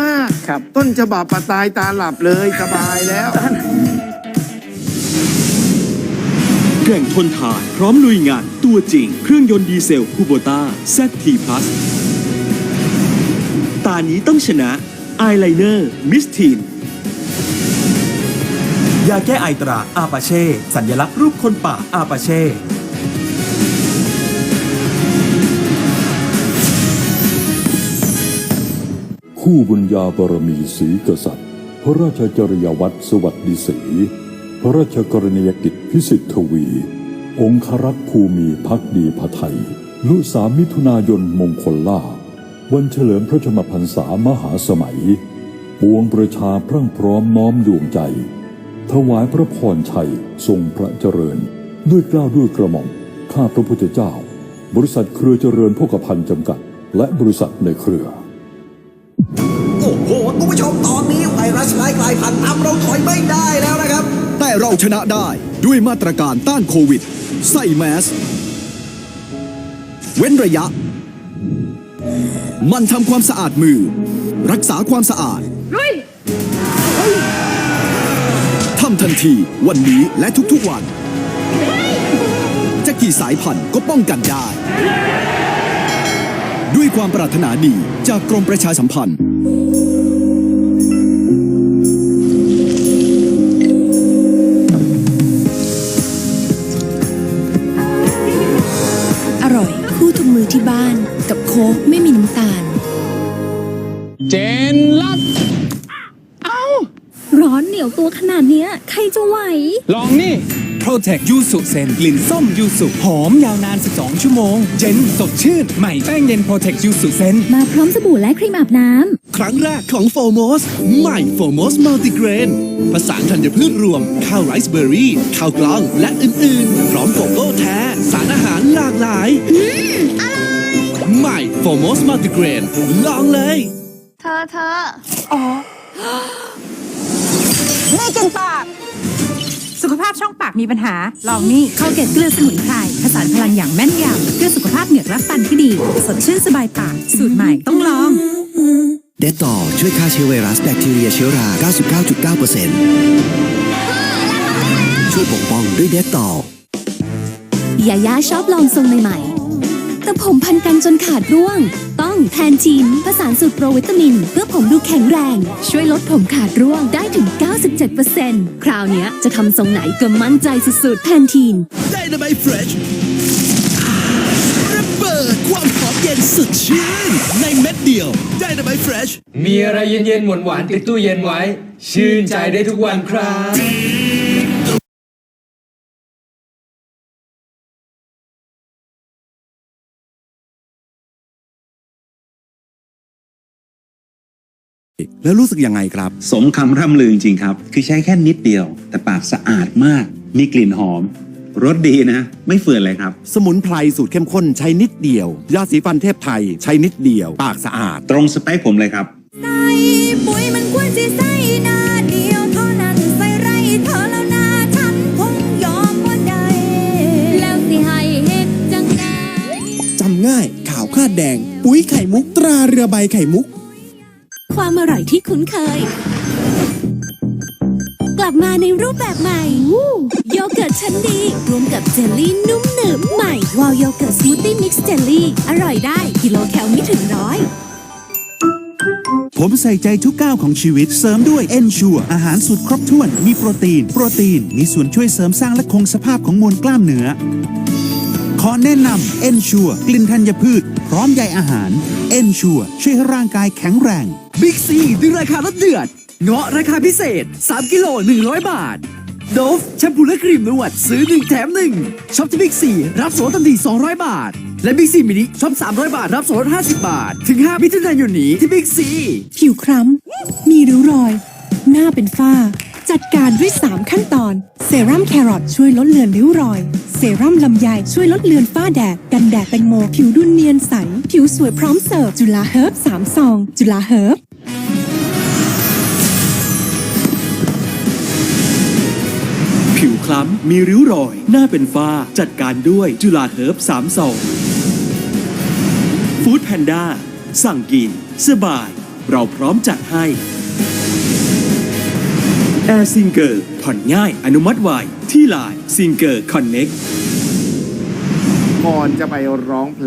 มาก ครับ ต้นฉบับปะตายตาหลับเลยสบายแล้วแกร่งทนทานพร้อมลุยงานตัวจริง เครื่องยนต์ดีเซลคูโบต้า ZT Plus ตานี้ต้องชนะอายไลเนอร์มิสทีนยาแก้ไอตราอาปาเช่ สัญลักษณ์รูปคนป่าอาปาเช่ คู่บุญญาบารมีศรีกษัตริย์ พระราชจริยวัตรสวัสดิศรีพระราชกรณียกิจพิสิทธวี องครักษ์ภูมิพักดีพระไทย ลุสามมิถุนายนมงคลลาวันเฉลิมพระชนมพรรษามหาสมัย ปวงประชาพรั่งพร้อมน้อมดวงใจ ถวายพระพรชัยทรงพระเจริญ ด้วยกล้าวด้วยกระหม่อม ข้าพระพุทธเจ้า บริษัทเครือเจริญพกพันธ์จำกัด และบริษัทในเครือ โอ้โหคุณผู้ชมตอนนี้ไวรัสร้ายกลายพันธุ์นำเราถอยไม่ได้แล้วนะครับ แต่เราชนะได้ด้วยมาตรการต้านโควิด ใส่แมส เว้นระยะ มันทำความสะอาดมือ รักษาความสะอาดทำทันทีวันนี้และทุกๆวัน จะกี่สายพันธุ์ก็ป้องกันได้ ด้วยความปรารถนาดีจากกรมประชาสัมพันธ์ อร่อยคู่ทุกมือที่บ้าน กับโค้กไม่มีน้ำตาล เจนลัดร้อนเหนียวตัวขนาดเนี้ย ใครจะไหว ลองนี่ Protect ยูสุเซนกลิ่นส้มยูสุหอมยาวนาน 12 ชั่วโมง เย็นสดชื่น ใหม่แป้งเย็น Protect ยูสุเซนมาพร้อมสบู่และครีมอาบน้ครั้งแรกของโฟโมสใหม่โฟโมสมัลติเกรนผสานธัญพืชรวม ข้าวไรซ์เบอร์รี่ ข้าวกล้อง และอื่น ๆ พร้อมโกโก้แท้ สารอาหารหลากหลายใหม่โฟโมสมัลติเกรนลองเลย เธอเธอ สุขภาพช่องปากมีปัญหา ลองนี่เข้าเกตเกลือสมุนไพรผสานพลังอย่างแม่นยำเพื่อสุขภาพเหงือกและฟันที่ดี สดชื่นสบายปาก สูตรใหม่ต้องลองเดตต่อช่วยฆ่าเชื้อไวรัสแบคทีเรียเชื้อรา 99.9%ช่วยปกป้องด้วยเดตต่อำยาย่าชอบลองทรงใหม่ๆแต่ผมพันกันจนขาดร่วงต้อง แทนทีนผสานสูตรโปรวิตามิน เพื่อผมดูแข็งแรง ช่วยลดผมขาดร่วงได้ถึง 97%คราวเนี้ยจะทำทรงไหนก็มั่นใจสุดๆแทนทีนได้ไ i เฟรชระเบิดความหอมเย็นสุดชื่น ในเม็ดเดียวได้ไ i เฟรชมีอะไรเย็นๆหวานๆติดตู้เย็นไว้ ชื่นใจได้ทุกวันครับ แล้วรู้สึกยังไงครับ สมคำร่ำลือจริงๆครับ คือใช้แค่นิดเดียว แต่ปากสะอาดมาก มีกลิ่นหอม รสดีนะ ไม่เฟื่อนเลยครับ สมุนไพรสูตรเข้มข้นใช้นิดเดียว ยาสีฟันเทพไทย ใช้นิดเดียว ปากสะอาด ตรงสเปคผมเลยครับ ใส่ปุ๋ยมันควรสิใส่นาเดียวเท่านั้นใส่ไรเธอแล้วนาฉันคงยอมบ่ได้แล้วสิให้เฮ็ดจังไดจำง่าย ขาวคลาดแดง ปุ๋ยไข่มุกตราเรือใบไข่มุก ความอร่อยที่คุ้นเคย กลับมาในรูปแบบใหม่ โยเกิร์ตชั้นดี รวมกับเจลลี่นุ่มหนึบใหม่ วาวโยเกิร์ตสมูทตี้มิกซ์เจลลี่ อร่อยได้กิโลแคลไม่ถึงร้อยผมใส่ใจทุกก้าวของชีวิตเสริมด้วย Ensure อาหารสูตรครบถ้วน มีโปรตีน โปรตีน มีส่วนช่วยเสริมสร้างและคงสภาพของมวลกล้ามเนื้อ ขอแนะนำ Ensure กลิ่นธัญพืช พร้อมใยอาหาร Ensure ช่วยให้ร่างกายแข็งแรง บิ๊กซีดึงราคาลดเดือด เงาะราคาพิเศษ 3 กิโล 100 บาท โดฟแชมพูและครีมนวดซื้อ 1 แถม 1ช็อปที่บิ๊กซีรับส่วนลดทันที 200 บาท และบิ๊กซีมินิช็อป 300 บาท รับส่วนลด50 บาท ถึง 5 มิถุนายนนี้ที่บิ๊กซีผิวคล้ำมีริ้วรอย หน้าเป็นฝ้า จัดการด้วย 3 ขั้นตอน เซรั่มแครอทช่วยลดเลือนริ้วรอย เซรั่มลำไยช่วยลดเลือนฝ้าแดด กันแดดแตงโม ผิวดุนเนียนใส ผิวสวยพร้อมเสิร์ฟ จุฬาเฮิร์บ3ซอง จุฬาเฮิร์บผิวคล้ำ มีริ้วรอย หน้าเป็นฝ้า จัดการด้วยจุฬาเฮิร์บ3 2ฟู้ดแพนด้าสั่งกิน สบาย เราพร้อมจัดให้ แอร์ซิงเกอร์ผ่อนง่ายอนุมัติไวที่ไลน์ซิงเกอร์คอนเน็กก่อนจะไปร้องเพลง